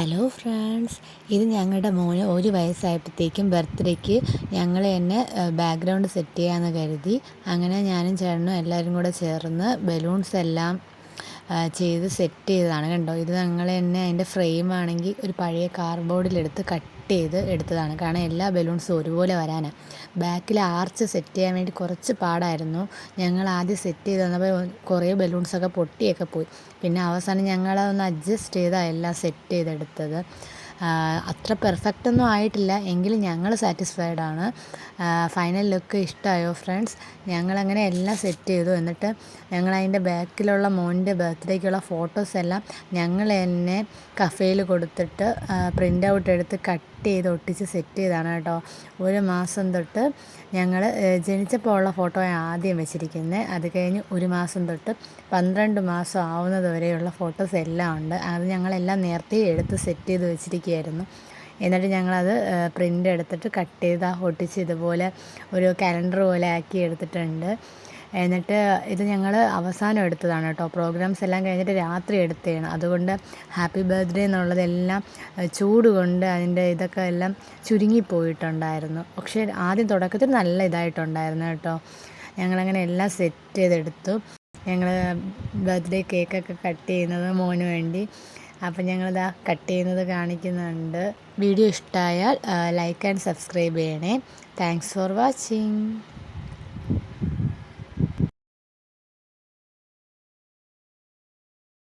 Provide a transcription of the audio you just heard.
Hello friends ഇത് ഞങ്ങളുടെ മോന് ഒരു വയസ്സായപ്പോഴത്തേക്കും ബർത്ത്ഡേക്ക് ഞങ്ങൾ തന്നെ ബാക്ക്ഗ്രൗണ്ട് സെറ്റ് ചെയ്യാമെന്ന് കരുതി. അങ്ങനെ ഞാനും ചേട്ടനും എല്ലാവരും കൂടെ ചേർന്ന് ബലൂൺസ് എല്ലാം ചെയ്ത് സെറ്റ് ചെയ്തതാണ് കണ്ടോ? ഇത് ഞങ്ങൾ തന്നെ അതിന്റെ ഫ്രെയിം ആണെങ്കിൽ ഒരു പഴയ കാർഡ്ബോർഡിലെടുത്ത് കട്ട് ചെയ്ത് എടുത്തതാണ്. കാരണം എല്ലാ ബലൂൺസും ഒരുപോലെ വരാനാണ് ബാക്കിൽ ആർച്ച് സെറ്റ് ചെയ്യാൻ വേണ്ടി കുറച്ച് പാടായിരുന്നു. ഞങ്ങൾ ആദ്യം സെറ്റ് ചെയ്ത് തന്നപ്പോൾ കുറേ ബലൂൺസൊക്കെ പൊട്ടിയൊക്കെ പോയി. പിന്നെ അവസാനം ഞങ്ങളതൊന്ന് അഡ്ജസ്റ്റ് ചെയ്താണ് എല്ലാം സെറ്റ് ചെയ്തെടുത്തത്. അത്ര പെർഫെക്റ്റ് ഒന്നും ആയിട്ടില്ല. എങ്കിലും ഞങ്ങൾ സാറ്റിസ്ഫൈഡ് ആണ്. ഫൈനൽ ലുക്ക് ഇഷ്ടമായോ ഫ്രണ്ട്സ് ഞങ്ങളങ്ങനെ എല്ലാം സെറ്റ് ചെയ്തു. എന്നിട്ട് ഞങ്ങൾ അതിന്റെ ബാക്കിലുള്ള മോന്റെ ബർത്ത്ഡേക്കുള്ള ഫോട്ടോസ് എല്ലാം ഞങ്ങൾ തന്നെ കഫേയിൽ കൊടുത്തിട്ട് പ്രിന്റ് ഔട്ട് എടുത്ത് കട്ട് ചെയ്ത് ഒട്ടിച്ച് സെറ്റ് ചെയ്താണ് കേട്ടോ. ഒരു മാസം തൊട്ട് ഞങ്ങൾ ജനിച്ചപ്പോൾ ഉള്ള ഫോട്ടോ ആദ്യം വെച്ചിരിക്കുന്നത് അത് കഴിഞ്ഞ് ഒരു മാസം തൊട്ട് പന്ത്രണ്ട് മാസം ആവുന്നത് വരെയുള്ള ഫോട്ടോസ് എല്ലാം ഉണ്ട്. അത് ഞങ്ങളെല്ലാം നേരത്തെ എടുത്ത് സെറ്റ് ചെയ്ത് വെച്ചിരിക്കുകയായിരുന്നു എന്നിട്ട് ഞങ്ങളത് പ്രിന്റ് എടുത്തിട്ട് കട്ട് ചെയ്ത് ഒട്ടിച്ച് ഇതുപോലെ ഒരു കലണ്ടർ പോലെ ആക്കി എടുത്തിട്ടുണ്ട്. എന്നിട്ട് ഇത് ഞങ്ങൾ അവസാനം എടുത്തതാണ് കേട്ടോ. പ്രോഗ്രാംസ് എല്ലാം കഴിഞ്ഞിട്ട് രാത്രി എടുത്തതാണ്. അതുകൊണ്ട് ഹാപ്പി ബർത്ത്ഡേ എന്നുള്ളതെല്ലാം ചൂട് കൊണ്ട് അതിന്റെ ഇതൊക്കെ എല്ലാം ചുരുങ്ങിപ്പോയിട്ടുണ്ടായിരുന്നു. പക്ഷേ ആദ്യം തുടക്കത്തിൽ നല്ല ഇതായിട്ടുണ്ടായിരുന്നു കേട്ടോ. ഞങ്ങളങ്ങനെ എല്ലാം സെറ്റ് ചെയ്തെടുത്തു. ഞങ്ങൾ ബർത്ത്ഡേ കേക്കൊക്കെ കട്ട് ചെയ്യുന്നത് മോന് വേണ്ടി. അപ്പം ഞങ്ങളിതാ കട്ട് ചെയ്യുന്നത് കാണിക്കുന്നുണ്ട്. വീഡിയോ ഇഷ്ടമായാൽ ലൈക്ക് ആൻഡ് സബ്സ്ക്രൈബ് ചെയ്യണേ. Thanks for watching